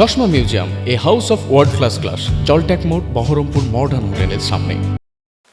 চশমা museum, a house of world class class জলট্যাক মোড়, Baharampur modern হোটেলের সামনে।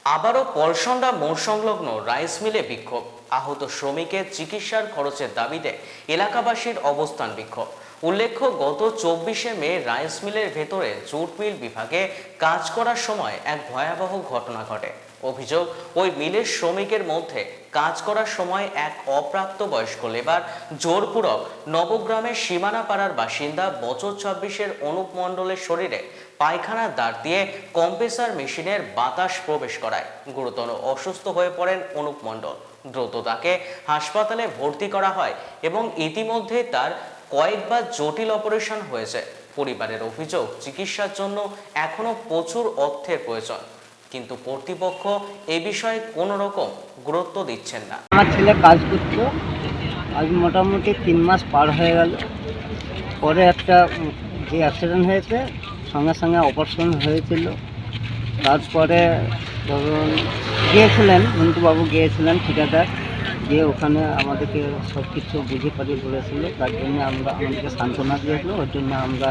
আবারও পলসন্ডা মোড় সংলগ্ন রাইস মিলে বিক্ষোভ। আহত শ্রমিকের চিকিৎসার খরচের দাবিতে এলাকাবাসীর অবস্থান বিক্ষোভ। উল্লেখ্য, গত চব্বিশে মে রাইস মিলের ভেতরে জুট মিল বিভাগে কাজ করার সময় এক ভয়াবহ ঘটনা ঘটে। অভিযোগ, ওই মিলের শ্রমিকের মধ্যে কাজ করার সময় এক অপ্রাপ্ত বয়স্ক লেবার জোরপূরক নবগ্রামের সীমানাপাড়ার বাসিন্দা বছর ছাব্বিশের অনুপ মণ্ডলের শরীরে পায়খানার দাঁড় দিয়ে কম্প্রেসার মেশিনের বাতাস প্রবেশ করায়। গুরুতর অসুস্থ হয়ে পড়েন অনুপ মণ্ডল। দ্রুত তাকে হাসপাতালে ভর্তি করা হয় এবং ইতিমধ্যে তার কয়েকবার জটিল অপারেশন হয়েছে। পরিবারের অভিযোগ, চিকিৎসার জন্য এখনও প্রচুর অর্থের প্রয়োজন। কিন্তু কর্তৃপক্ষ এ বিষয়ে কোনো রকম গুরুত্ব দিচ্ছেন না। আমার ছেলে কাজ করতো আজ মোটামুটি তিন মাস পার হয়ে গেল। পরে একটা যে অ্যাক্সিডেন্ট হয়েছে, সঙ্গে সঙ্গে অপারেশন হয়েছিল। তারপরে ধরুন গিয়েছিলেন, মন্টুবাবু গিয়েছিলেন ঠিকাদার। গিয়ে ওখানে আমাদেরকে সব কিছু বুঝে পাঠিয়ে বলেছিল, তার জন্য আমরা আমাদেরকে সান্ত্বনা দিয়েছিল, ওর জন্য আমরা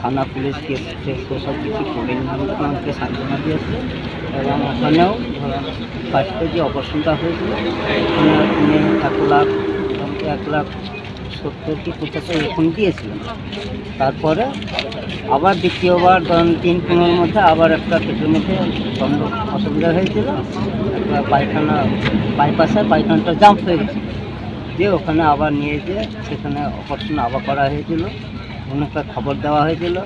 থানা, পুলিশ, কেস সব কিছু করে আমরা আমাদেরকে সান্ত্বনা দিয়েছিল। এবং ওখানেও ফার্স্টে যে অপারেশনটা হয়েছিল এক লাখ এক লাখ সত্তর কি পঁচাত্তর এরকম দিয়েছিলেন। তারপরে আবার দ্বিতীয়বার ধরুন তিন পনেরোর মধ্যে আবার একটা পেটের মধ্যে অসুবিধা হয়েছিল। একটা পায়খানা বাইপাসে পায়খানাটা জাম্প হয়ে গেছে। দিয়ে ওখানে আবার নিয়ে যেয়ে সেখানে অপারেশন আবার করা হয়েছিল। অনেকটা খবর দেওয়া হয়েছিল।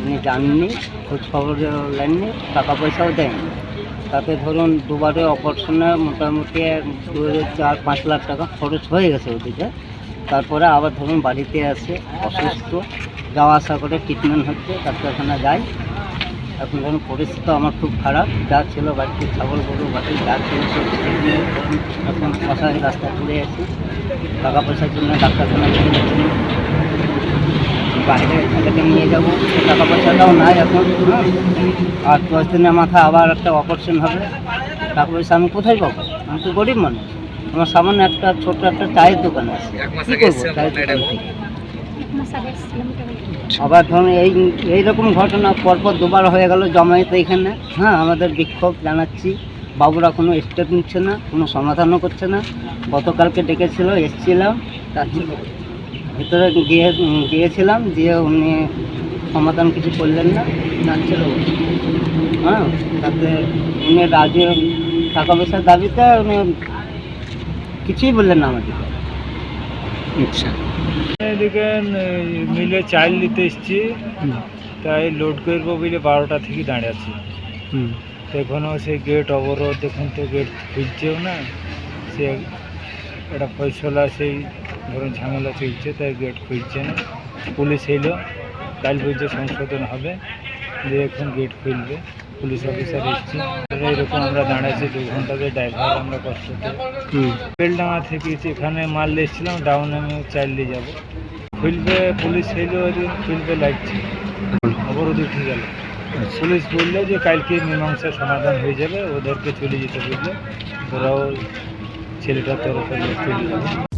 উনি জাননি খোঁজ খবর নেননি টাকা পয়সাও দেয়নি। তাতে ধরুন দুবারে অপারেশনে মোটামুটি দু চার পাঁচ লাখ টাকা খরচ হয়ে গেছে ওদিকে। তারপরে আবার ধরুন বাড়িতে আসে অসুস্থ, যাওয়া আসা করে ট্রিটমেন্ট হচ্ছে, ডাক্তারখানা যাই এখন ধরুন পরিস্থিতি আমার খুব খারাপ, যা ছিল বাড়িতে ছাগল, গরু বাড়ি যা ছিল এখন অসহায় রাস্তায় পড়ে আছি। টাকা পয়সার জন্য ডাক্তারখানা বাইরে নিয়ে যাব টাকা পয়সাটাও নাই এখন হ্যাঁ। আর দশ দিনের মাথায় আবার একটা অপারেশন হবে। টাকা পয়সা আমি কোথায় পাবো? আমি তো গরিব মানুষ। আমার সামান্য একটা ছোট্ট একটা চায়ের দোকান আছে। কী করব চায়ের দোকান থেকে আবার ধরুন এই এইরকম ঘটনা পরপর দুবার হয়ে গেল জমায়েত এখানে। হ্যাঁ আমাদের বিক্ষোভ জানাচ্ছি। বাবুরা কোনো স্টেপ নিচ্ছে না কোনো সমাধানও করছে না। গতকালকে ডেকেছিল এসছিলাম। তার ভিতরে গিয়ে গিয়েছিলাম দিয়ে উনি সমাধান কিছু করলেন না। জানছিল হ্যাঁ তাতে উনি রাজে টাকা পয়সার দাবিতে উনি কিছুই বললেন না আমাদেরকে আচ্ছা। এদিকে মিলে চাল নিতে এসছি। তাই লোড করব বলে বারোটা থেকে দাঁড়িয়ে আছি তো এখনও সেই গেট অবরোধ দেখুন তো গেট খুলছেও না। সে একটা ফয়সলা সেই ধরুন ঝামেলা চলছে তাই গেট খুলছে না। পুলিশ এলো। কাল বলছে সংশোধন হবে। দিয়ে এখন গেট খুলবে। পুলিশ অফিসার এসছে। এরকম আমরা দাঁড়াইছি দু ঘন্টাতে ড্রাইভার আমরা কষ্ট হুম। বেলডাঙা থেকে এখানে মাল এসেছিলাম ডাউন আমি দিয়ে যাব। খুলবে পুলিশ এলো ওদিন খুলবে লাগছে অবরোধ উঠে গেল। পুলিশ বলল যে কালকে মীমাংসার সমাধান হয়ে যাবে ওদেরকে চলে যেতে বলল। ওরাও ছেলেটার তরফে চলে যাবে।